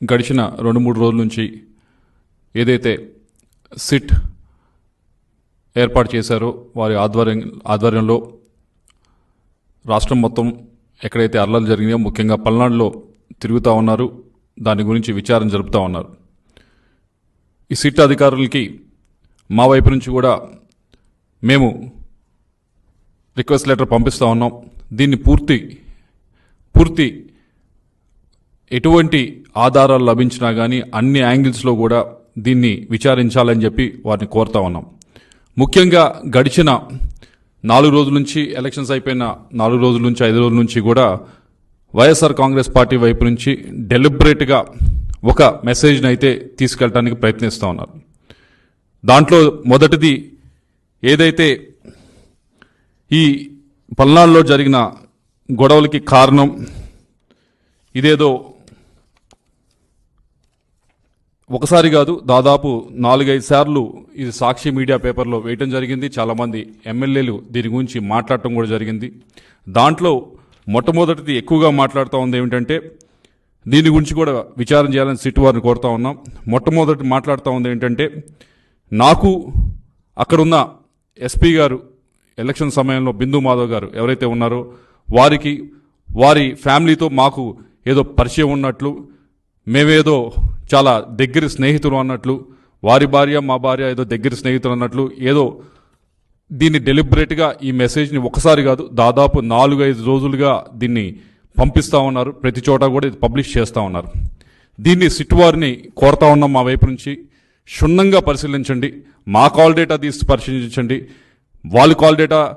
గడిచిన రెండు మూడు రోజుల నుంచి ఏదైతే సిట్ ఏర్పాటు చేశారో వారి ఆధ్వర్యం ఆధ్వర్యంలో రాష్ట్రం మొత్తం ఎక్కడైతే అల్లలు జరిగినాయో ముఖ్యంగా పల్నాడులో తిరుగుతూ ఉన్నారు. దాని గురించి విచారణ జరుపుతూ ఉన్నారు. ఈ సిట్ అధికారులకి మా వైపు నుంచి కూడా మేము రిక్వెస్ట్ లెటర్ పంపిస్తూ ఉన్నాం. దీన్ని పూర్తి పూర్తి ఎటువంటి ఆధారాలు లభించినా కానీ అన్ని యాంగిల్స్లో కూడా దీన్ని విచారించాలని చెప్పి వారిని కోరుతా ఉన్నాం. ముఖ్యంగా గడిచిన నాలుగు రోజుల నుంచి ఎలక్షన్స్ అయిపోయిన నాలుగు రోజుల నుంచి ఐదు రోజుల నుంచి కూడా వైఎస్ఆర్ కాంగ్రెస్ పార్టీ వైపు నుంచి డెలిబరేట్గా ఒక మెసేజ్ని అయితే తీసుకెళ్ళడానికి ప్రయత్నిస్తూ ఉన్నారు. దాంట్లో మొదటిది ఏదైతే ఈ పల్నాడులో జరిగిన గొడవలకి కారణం ఇదేదో ఒకసారి కాదు దాదాపు నాలుగైదు సార్లు ఇది సాక్షి మీడియా పేపర్లో వేయటం జరిగింది. చాలామంది ఎమ్మెల్యేలు దీని గురించి మాట్లాడటం కూడా జరిగింది. దాంట్లో మొట్టమొదటిది ఎక్కువగా మాట్లాడుతూ ఉంది ఏమిటంటే దీని గురించి కూడా విచారం చేయాలని సిట్ వారిని కోరుతా ఉన్నాం. మొట్టమొదటి మాట్లాడుతూ ఉంది ఏంటంటే నాకు అక్కడున్న ఎస్పీ గారు ఎలక్షన్ సమయంలో బిందు మాధవ్ గారు ఎవరైతే ఉన్నారో వారికి వారి ఫ్యామిలీతో మాకు ఏదో పరిచయం ఉన్నట్లు మేమేదో చాలా దగ్గర స్నేహితులు అన్నట్లు వారి భార్య మా భార్య ఏదో దగ్గర స్నేహితులు అన్నట్లు ఏదో దీన్ని డెలిబరేట్గా ఈ మెసేజ్ని ఒకసారి కాదు దాదాపు నాలుగు ఐదు రోజులుగా దీన్ని పంపిస్తూ ఉన్నారు. ప్రతి చోట కూడా ఇది పబ్లిష్ చేస్తూ ఉన్నారు. దీన్ని సిట్ వారిని కోరుతా ఉన్నాం మా వైపు నుంచి. క్షుణ్ణంగా పరిశీలించండి. మా కాల్ డేటా తీసి పరిశీలించండి. వాళ్ళ కాల్ డేటా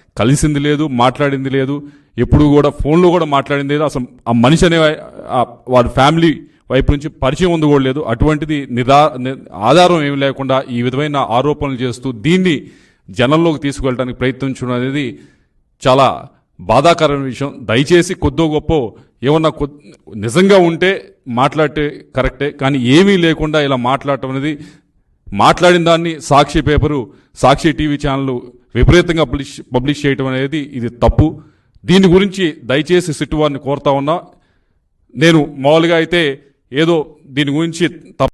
కలిసింది లేదు మాట్లాడింది లేదు ఎప్పుడు కూడా ఫోన్లో కూడా మాట్లాడింది లేదు. అసలు ఆ మనిషి అనే వారి ఫ్యామిలీ వైపు నుంచి పరిచయం ఉంది కూడా లేదు. అటువంటిది నిదా ఆధారం ఏమి లేకుండా ఈ విధమైన ఆరోపణలు చేస్తూ దీన్ని జనంలోకి తీసుకువెళ్ళడానికి ప్రయత్నించడం అనేది చాలా బాధాకరమైన విషయం. దయచేసి కొద్దో గొప్ప ఏమన్నా కొ నిజంగా ఉంటే మాట్లాడితే కరెక్టే కానీ ఏమీ లేకుండా ఇలా మాట్లాడటం అనేది మాట్లాడిన దాన్ని Sakshi paper Sakshi TV channel విపరీతంగా పబ్లిష్ పబ్లిష్ చేయటం అనేది ఇది తప్పు. దీని గురించి దయచేసి సిట్టు వారిని కోరుతా ఉన్నా నేను మామూలుగా అయితే ఏదో దీని గురించి తప్పు